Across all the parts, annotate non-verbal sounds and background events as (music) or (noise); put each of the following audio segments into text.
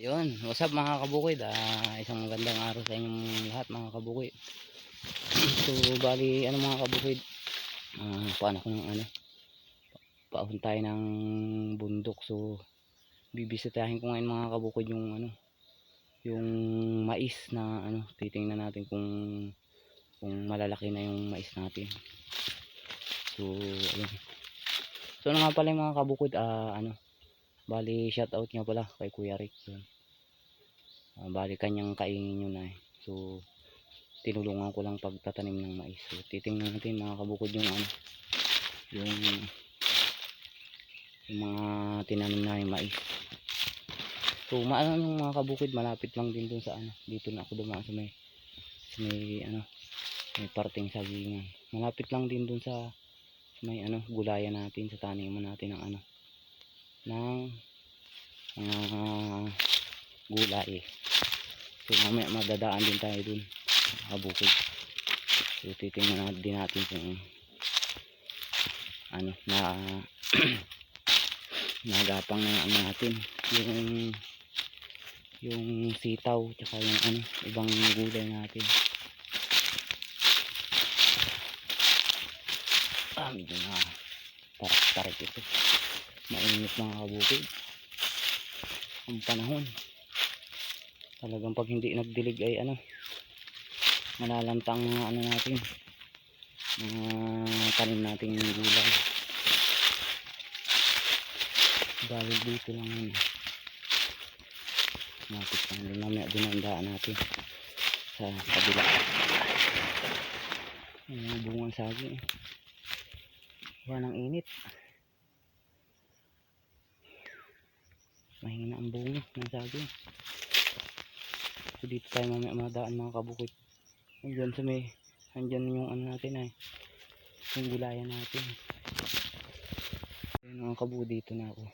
Yun, what's up mga kabukid? Ah, isang magandang araw sa inyong lahat mga kabukid. (clears throat) so, bali, ano mga kabukid? Ah, paano ko ng ano? Paahon tayo ng bundok. So, bibisitahin ko ngayon mga kabukid yung ano, yung mais na ano, titingnan natin kung kung malalaki na yung mais natin. So, ayun. So, ano nga pala yung mga kabukid? Ah, ano, Bali, shout out nga pala kay Kuya Rick. Yun. Ah, bali, kanyang kaingin yun ay. So, tinulungan ko lang pagtatanim ng mais. So, titingnan natin mga kabukod yung ano, yung, yung mga tinanim na yung mais. So, maano yung mga kabukid, malapit lang din dun sa ano, dito na ako dumaan sa may, sa may ano, may parting sagingan. Malapit lang din dun sa, sa may ano, gulayan natin, sa taniman natin ng ano, ng mga gulay. So mamaya madadaan din tayo dun kabukid. So titingnan din natin kung ano na (clears throat) nagapang na ano natin yung yung sitaw tsaka yung ano ibang gulay natin. Ah, medyo na tarik-tarik ito mainit mga kabukid ang panahon. Talagang pag hindi nagdilig ay ano malalantang ano natin mga tanim nating gulay. Dahil dito lang yun. Napit lang din mamaya dinandaan natin sa kabila. Yung mga bungang saging wala ng init mahina ang bunga ng saging so dito tayo mamaya madaan mga kabukid andyan sa may andyan yung ano natin ay yung gulayan natin. Ayun mga kabukid dito na ako.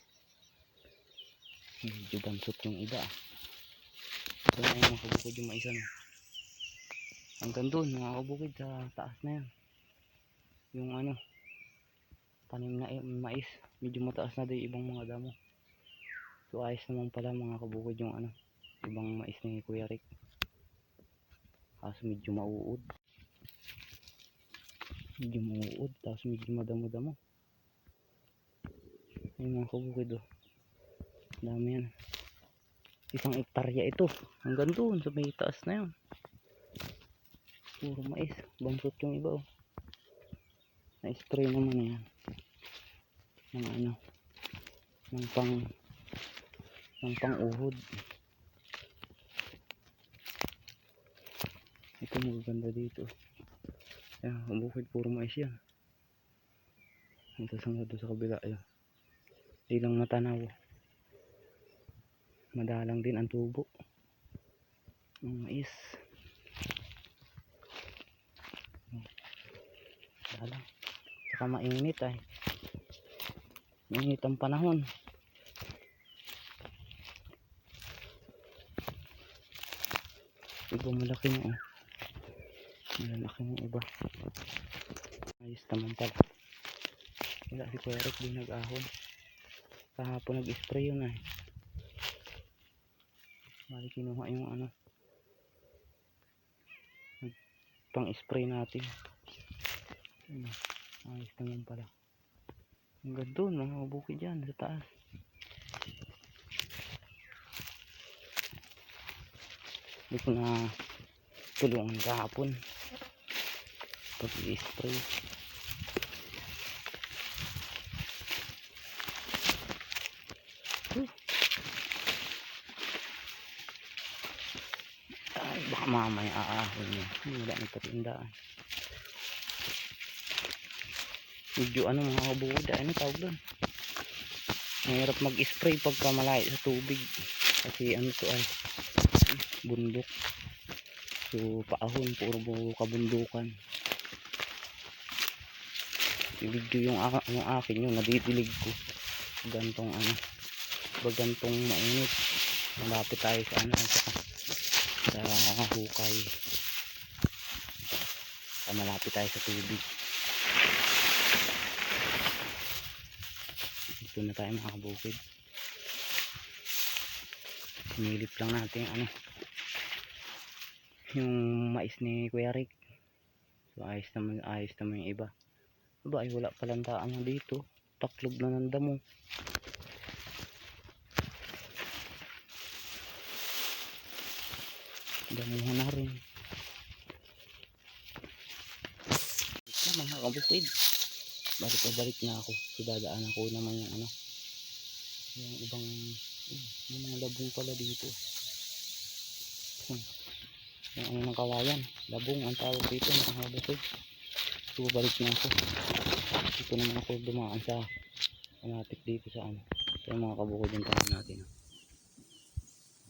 Medyo bansot yung iba ah. ito na yung mga kabukid yung maisa na. Hanggang doon mga kabukid sa taas na yan. Yung ano tanim na eh, mais. Medyo mataas na din ibang mga damo So ayos naman pala mga kabukod yung ano, ibang mais ni Kuya Rick. Kaso medyo mauud. Medyo mauud, tapos medyo madamo-damo. Ayun mga kabukid oh. Dami yan. Isang ektarya ito. Hanggang doon sa may taas na yun. Puro mais. Bansot yung iba oh. Na-spray naman yan. Ng ano. Ng pang ng pang-uhod. Ito magaganda dito. Ayan, bukid puro mais yan. Ito sa doon sa kabila. Ayan. Di lang matanaw. Madalang din ang tubo. Ang mais. Madalang. Saka mainit ay. Mainit ang panahon. Iba malaki mo oh. malaki mo iba. Ayos naman pala. Wala si Kuya Rick di nag-ahon. Kahapon nag-spray yun ay bali kinuha yung ano. Pang spray natin. Ayos naman pala. Hanggang doon mga bukid dyan sa taas hindi ko na tulungan kahapon. Pag i-spray Huh. ay baka mamaya aahon niya. Wala na patindaan medyo ano mga kabukod ano tawag doon? Mahirap mag-spray pagka malayo sa tubig. Kasi ano to ay bundok. So paahon puro kabundukan. Video yung, yung akin yung nadidilig ko. Gantong ano pag gantong mainit. Malapit tayo sa ano sa, sa hukay. Sa malapit tayo sa tubig. Dito na tayo mga kabukid. Nilip lang natin ano. Yung mais ni Kuya Rick. So ayos naman, ayos naman yung iba. Aba ay wala palang daan na dito. Taklob na ng damo. Damuhan na rin. Ito mga kabukid. Balik na balik na ako. So dadaanan ko naman yung ano. Yung ibang may mga labong pala dito. Hmm. Yung ng kawayan. Labong ang tawag dito mga kabukid. So balik na ako. Dito naman ako dumaan sa malapit dito sa ano. Sa mga kabukid yung tanong natin. oh.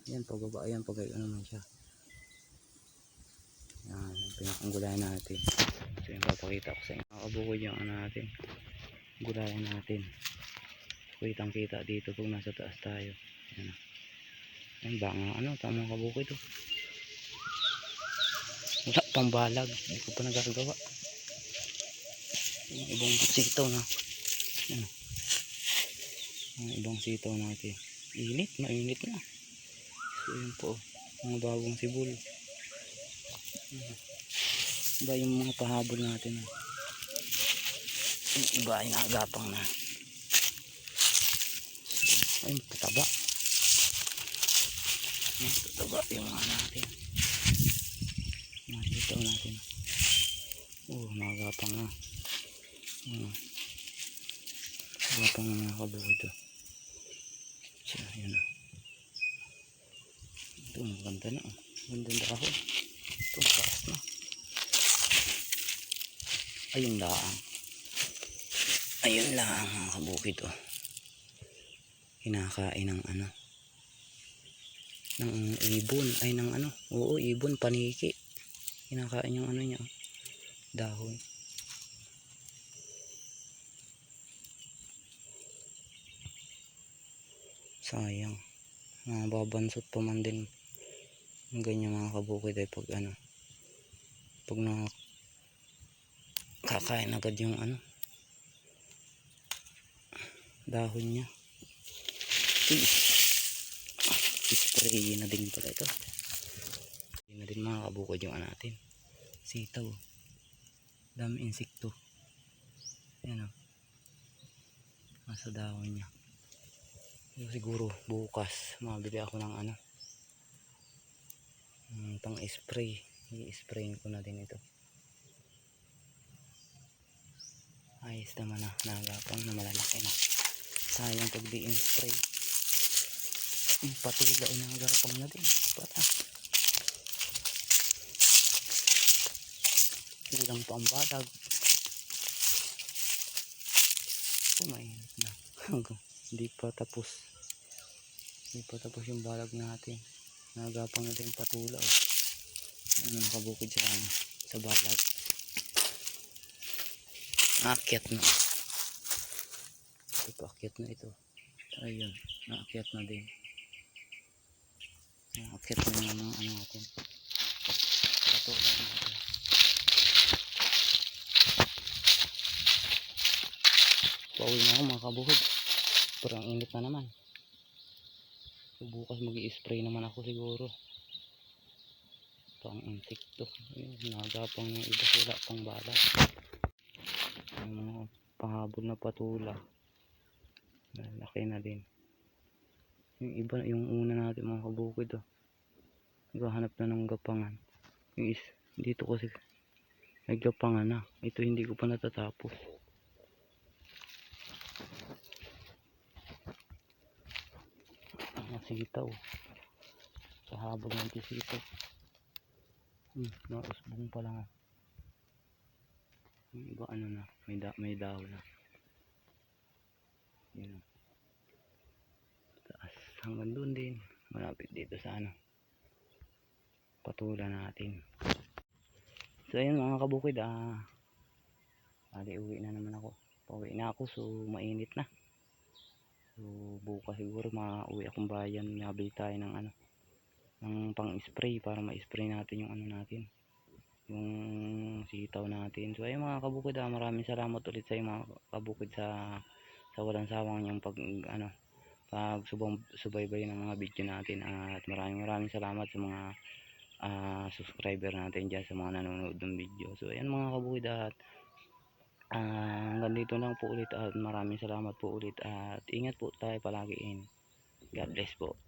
Ayan, pababa. Ayan, pag ano naman siya. Yan, yung pinakang natin. So yung papakita ko sa inyo. Makabukod yung ano natin. Gulayan natin. Kitang kita dito pag nasa taas tayo. Yan. Yan ba nga ano, tamang kabukod ito. Wala pang balag. Hindi ko pa nagagawa. Yung ibang sitaw na. Yan. Yung ibang sitaw natin. Init, mainit na. So yun po. Mga bagong sibol. Iba yung mga pahabol natin. ah. Yung iba ay nakagapang na. Ay, tataba. Ay, tataba yung mga natin. Sitaw natin. Oh, nakagapang na. Hmm. Nakagapang na mga ito. Siya, yun na. Ito, maganda na. Maganda na ako. Ito, taas na. Ayun lang. Ayun lang mga kabukid oh. Kinakain ng ano. Ng ibon. Ay ng ano. Oo, ibon. Paniki. Kinakain yung ano niya. Dahon. Sayang. Mababansot pa man din. Ang ganyan mga kabukid ay pag ano. Pag na kakain agad yung ano dahon niya Uy. spray na din pala ito spray na din mga kabukod yung ano natin. Sitaw. Dami insekto. Yan o nasa dahon niya. Siguro bukas mabili ako ng ano. Ng pang spray i-sprayin ko na din ito. Ayos naman na nagapang na malalaki na. Sayang pag di in-spray yung patula ay nagapang na din. Pata kulang pa ang balag kumainit na hanggang (laughs) hindi pa tapos hindi pa tapos yung balag natin nagapang na din patula oh. Yung kabukid sa, ano, sa balag Aakyat na. Ito, aakyat na ito. Ayun, naakyat na din. Naakyat na yung ano natin. Ito, natin. Pauwi na ako mga kabuhod. Pero ang init na naman. So, bukas mag spray naman ako siguro. Pang insekto. Nagapang yung iba wala pang balat yung mga pahabol na patula laki na din yung iba yung una natin mga kabukid oh. naghahanap na ng gapangan yung is dito kasi naggapangan na ito hindi ko pa natatapos mga sitaw sa habol ng sitaw hmm, nausbong pa lang oh. Yung iba ano na, may, da may daw na. Yun. Taas hanggang doon din. Malapit dito sa ano. Patula natin. So ayun mga kabukid ah. Bali uwi na naman ako. Pauwi na ako so mainit na. So bukas siguro mauwi akong bayan. Nabili tayo ng ano. Ng pang spray para ma-spray natin yung ano natin yung sitaw natin. So ayun mga kabukid, ah, maraming salamat ulit sa mga kabukid sa sa walang sawang yung pag ano pagsubong subaybay ng mga video natin at maraming maraming salamat sa mga ah, subscriber natin dyan sa mga nanonood ng video. So ayan mga kabukid at ah, hanggang dito lang po ulit at maraming salamat po ulit at ingat po tayo palagi in. God bless po.